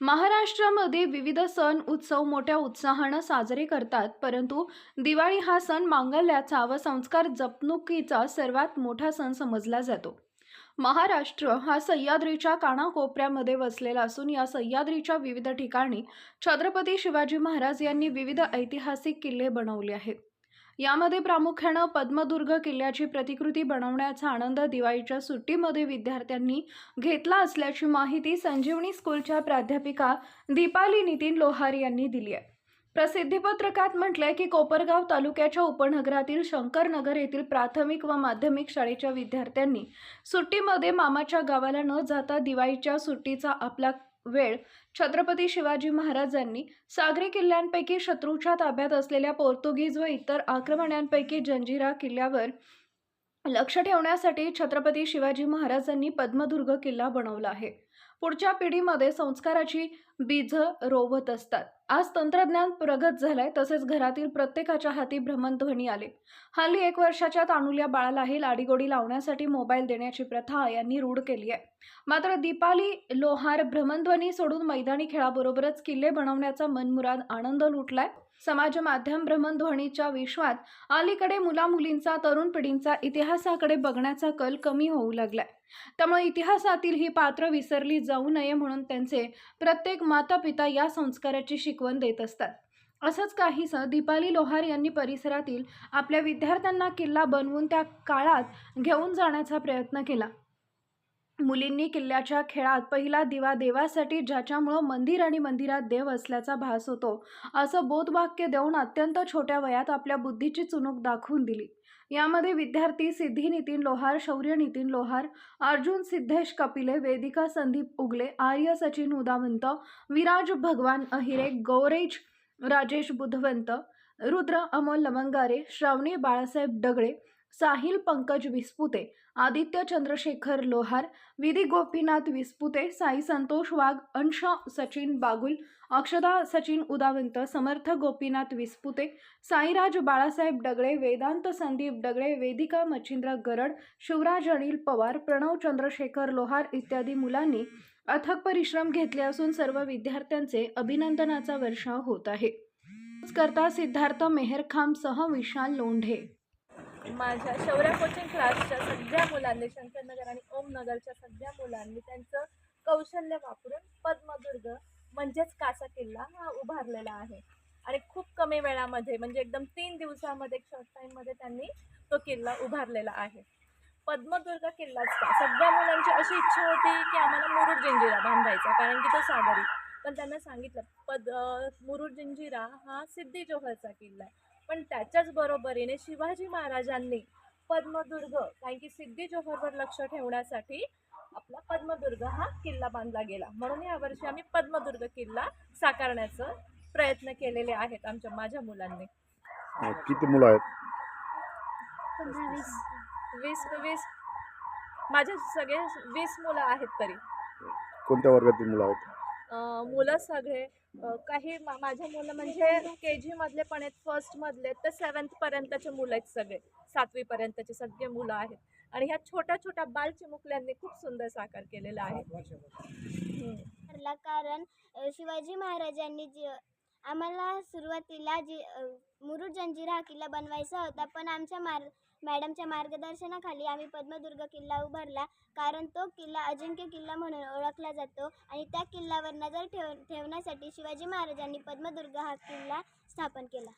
महाराष्ट्रामध्ये विविध सण उत्सव मोठ्या उत्साहानं साजरे करतात परंतु दिवाळी हा सण मांगल्याचा व संस्कार जपणुकीचा सर्वात मोठा सण समजला जातो. महाराष्ट्र हा सह्याद्रीच्या कानाकोपऱ्यामध्ये वसलेला असून या सह्याद्रीच्या विविध ठिकाणी छत्रपती शिवाजी महाराज यांनी विविध ऐतिहासिक किल्ले बनवले आहेत. यामध्ये प्रामुख्यानं पद्मदुर्ग किल्ल्याची प्रतिकृती बनवण्याचा आनंद दिवाळीच्या सुट्टीमध्ये विद्यार्थ्यांनी घेतला असल्याची माहिती संजीवनी स्कूलच्या प्राध्यापिका दीपाली नितीन लोहार यांनी दिली आहे. प्रसिद्धीपत्रकात म्हटलंय की कोपरगाव तालुक्याच्या उपनगरातील शंकरनगर येथील प्राथमिक व माध्यमिक शाळेच्या विद्यार्थ्यांनी सुट्टीमध्ये मामाच्या गावाला न जाता दिवाळीच्या सुट्टीचा आपला वेळ छत्रपती शिवाजी महाराजांनी सागरी किल्ल्यांपैकी शत्रूच्या ताब्यात असलेल्या पोर्तुगीज व इतर आक्रमणांपैकी जंजिरा किल्ल्यावर लक्ष ठेवण्यासाठी छत्रपती शिवाजी महाराजांनी पद्मदुर्ग किल्ला बनवला आहे. पुढच्या पिढीमध्ये संस्काराची बीज रोवत असतात. आज तंत्रज्ञान प्रगत झालंय तसेच घरातील प्रत्येकाच्या हाती भ्रमणध्वनी आले. हल्ली एक वर्षाच्या तानुल्या बाळालाही लाडीगोडी लावण्यासाठी मोबाईल देण्याची प्रथा यांनी रूढ केली आहे मात्र दीपाली लोहार भ्रमणध्वनी सोडून मैदानी खेळाबरोबरच किल्ले बनवण्याचा मनमुराद आनंद लुटलाय. समाज माध्यम भ्रमणध्वनीच्या विश्वात अलीकडे मुलामुलींचा तरुण पिढींचा इतिहासाकडे बघण्याचा कल कमी होऊ लागलाय. त्यामुळे इतिहासातील ही पात्र विसरली जाऊ नये म्हणून त्यांचे प्रत्येक माता पिता या संस्काराची शिकवण देत असतात. असंच काहीसं दीपाली लोहार यांनी परिसरातील आपल्या विद्यार्थ्यांना किल्ला बनवून त्या काळात घेऊन जाण्याचा प्रयत्न केला. मुलींनी किल्ल्याच्या खेळात पहिला दिवा देवासाठी ज्याच्यामुळं मंदिर आणि मंदिरात देव असल्याचा भास होतो. असं बोधवाक्य देऊन अत्यंत छोट्या वयात आपल्या बुद्धीची चुणूक दाखवून दिली. यामध्ये विद्यार्थी सिद्धी नितीन लोहार शौर्य नितीन लोहार अर्जुन सिद्धेश कपिले वेदिका संदीप उगले आर्य सचिन उदावंत विराज भगवान अहिरे गौरेज राजेश बुधवंत रुद्र अमोल लवंगारे श्रावणी बाळासाहेब डगळे साहिल पंकज विस्पुते आदित्य चंद्रशेखर लोहार विधी गोपीनाथ विस्पुते साई संतोष वाघ अंश सचिन बागुल अक्षदा सचिन उदावंत समर्थ गोपीनाथ विस्पुते साईराज बाळासाहेब डगळे वेदांत संदीप डगळे वेदिका मच्छिंद्र गरड शिवराज अनिल पवार प्रणव चंद्रशेखर लोहार इत्यादी मुलांनी अथक परिश्रम घेतले असून सर्व विद्यार्थ्यांचे अभिनंदनाचा वर्षाव होत आहे. करता सिद्धार्थ मेहरखांसह विशाल लोंढे. माझ्या शौर्या कोचिंग क्लासच्या सगळ्या मुलांनी शंकरनगर आणि ओमनगरच्या सगळ्या मुलांनी त्यांचं कौशल्य वापरून पद्मदुर्ग म्हणजेच कासा किल्ला हा उभारलेला आहे. आणि खूप कमी वेळामध्ये म्हणजे एकदम तीन दिवसामध्ये शॉर्ट टाईममध्ये त्यांनी तो किल्ला उभारलेला आहे. पद्मदुर्ग किल्लाच का? सगळ्या मुलांची अशी इच्छा होती की आम्हाला मुरुड जंजिरा बांधायचा कारण की तो सागरी. पण त्यांना सांगितलं पद मुरुड जंजिरा हा सिद्धी जोहरचा किल्ला आहे. पण त्याच्याच बरोबरीने शिवाजी महाराजांनी पद्मदुर्ग कारण की सिद्धी जोहरवर लक्ष ठेवण्यासाठी आपला पद्मदुर्ग हा किल्ला बांधला गेला. म्हणून यावर्षी आम्ही पद्मदुर्ग किल्ला साकारण्याचं प्रयत्न केलेले आहेत आमच्या माझ्या मुलांनी. किती मुलं आहेत? वीस वीस. माझे सगळे वीस मुलं आहेत तरी. कोणत्या वर्गातील मुलं आहेत? मुलं सगळे काही मा माझ्या मुलं म्हणजे के जीमधले पण आहेत फर्स्टमधले तर सेवन्थपर्यंतचे मुलं आहेत सगळे. सातवीपर्यंतचे सगळे मुलं आहेत. आणि ह्या छोट्या छोट्या बालचिमुकल्यांनी खूप सुंदर साकार केलेला आहे. कारण शिवाजी महाराजांनी जी आम्हाला सुरुवातीला जी मुरुड जंजिरा हा किल्ला बनवायचा होता पण आमच्या मार मॅडमच्या मार्गदर्शनाखाली आम्ही पद्मदुर्ग किल्ला उभारला कारण तो किल्ला अजिंक्य किल्ला म्हणून ओळखला जातो आणि त्या किल्ल्यावर नजर ठेव ठेवण्यासाठी शिवाजी महाराजांनी पद्मदुर्ग हा किल्ला स्थापन केला.